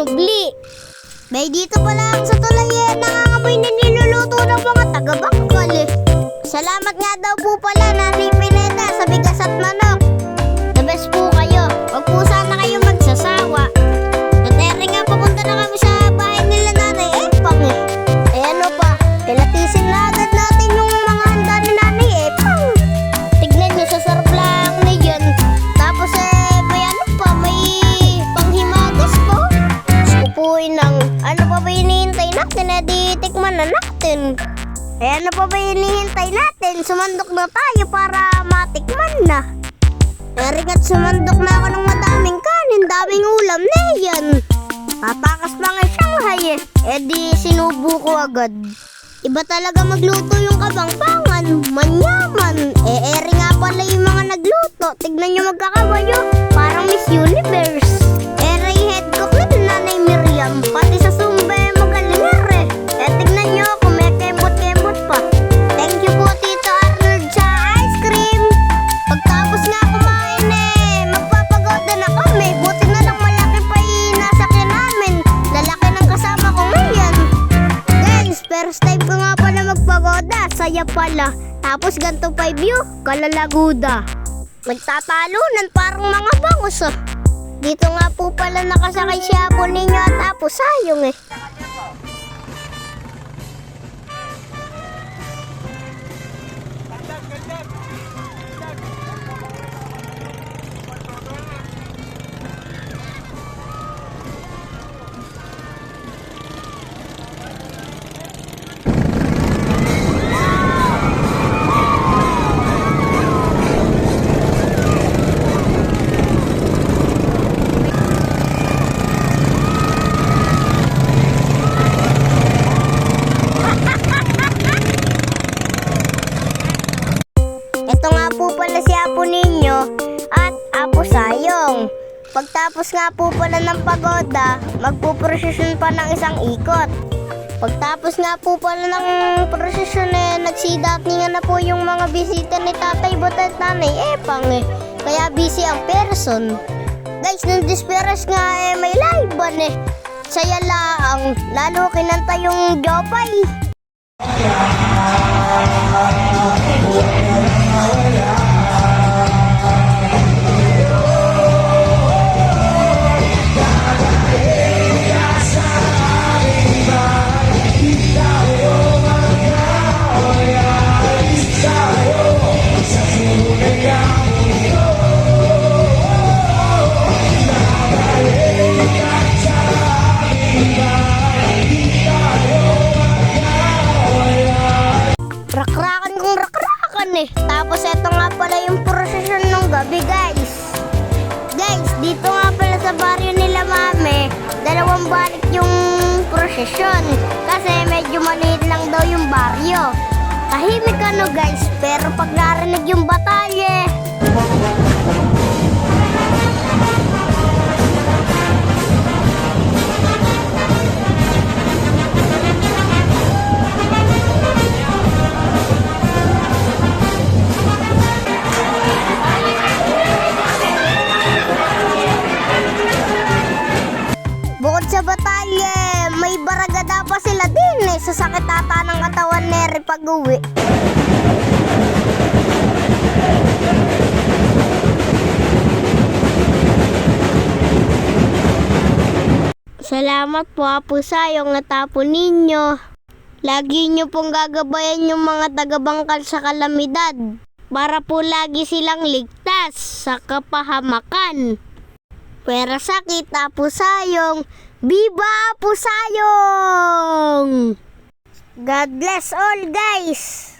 sinugli. May dito pala ako sa tulay eh. Nangangamoy na niluluto ng mga taga-Bangkal eh. Salamat nga daw po pala, Nanay Pineda, sa bigas at manok. Na natin. Eh ano pa ba hinihintay natin? Sumandok na tayo para matikman na. Erik at sumandok na ako ng madaming kanin, daming ulam na yan. Tatakas pa nga Shanghai eh. Eh di sinubo ko agad. Iba talaga magluto yung kabangpangan, manyaman. Eh, eri nga pala yung mga nagluto. Tignan nyo magkakabayo, parang Miss Universe. Magpagoda. Saya pala. Tapos ganito pa view, kalalaguda. Nagtatalunan parang mga bangus oh. Dito nga po pala nakasakay si Apo ninyo at Apo Sayong eh. Pala si Apo ninyo at Apo Sayong. Pagtapos nga po pala ng pagoda, magpuprosesyon pa ng isang ikot. Pagtapos nga po pala ng prosesyon eh, nagsidatingan na po yung mga bisita ni Tatay Bot at Nanay Epang eh. Kaya busy ang person. Guys, nung disperas nga eh, may live ban eh. Saya lang, lalo kinanta yung Jopay. Rakrakan rakrakan eh. Tapos eto nga pala yung prosesyon ng gabi guys. Guys, dito nga pala sa baryo nila mame, dalawang balik yung prosesyon. Kasi medyo maliit lang daw yung baryo. Tahimik ano guys, pero pag narinig yung batalye, sila din eh. Sa sakit ata ng katawan ni Eri pag uwi. Salamat po Apo Sayong at Apo ninyo. Lagi nyo pong gagabayan yung mga taga-bangkal sa kalamidad para po lagi silang ligtas sa kapahamakan. Pera sakit, Apo Sayong. Viva Apo Sayong! God bless all guys!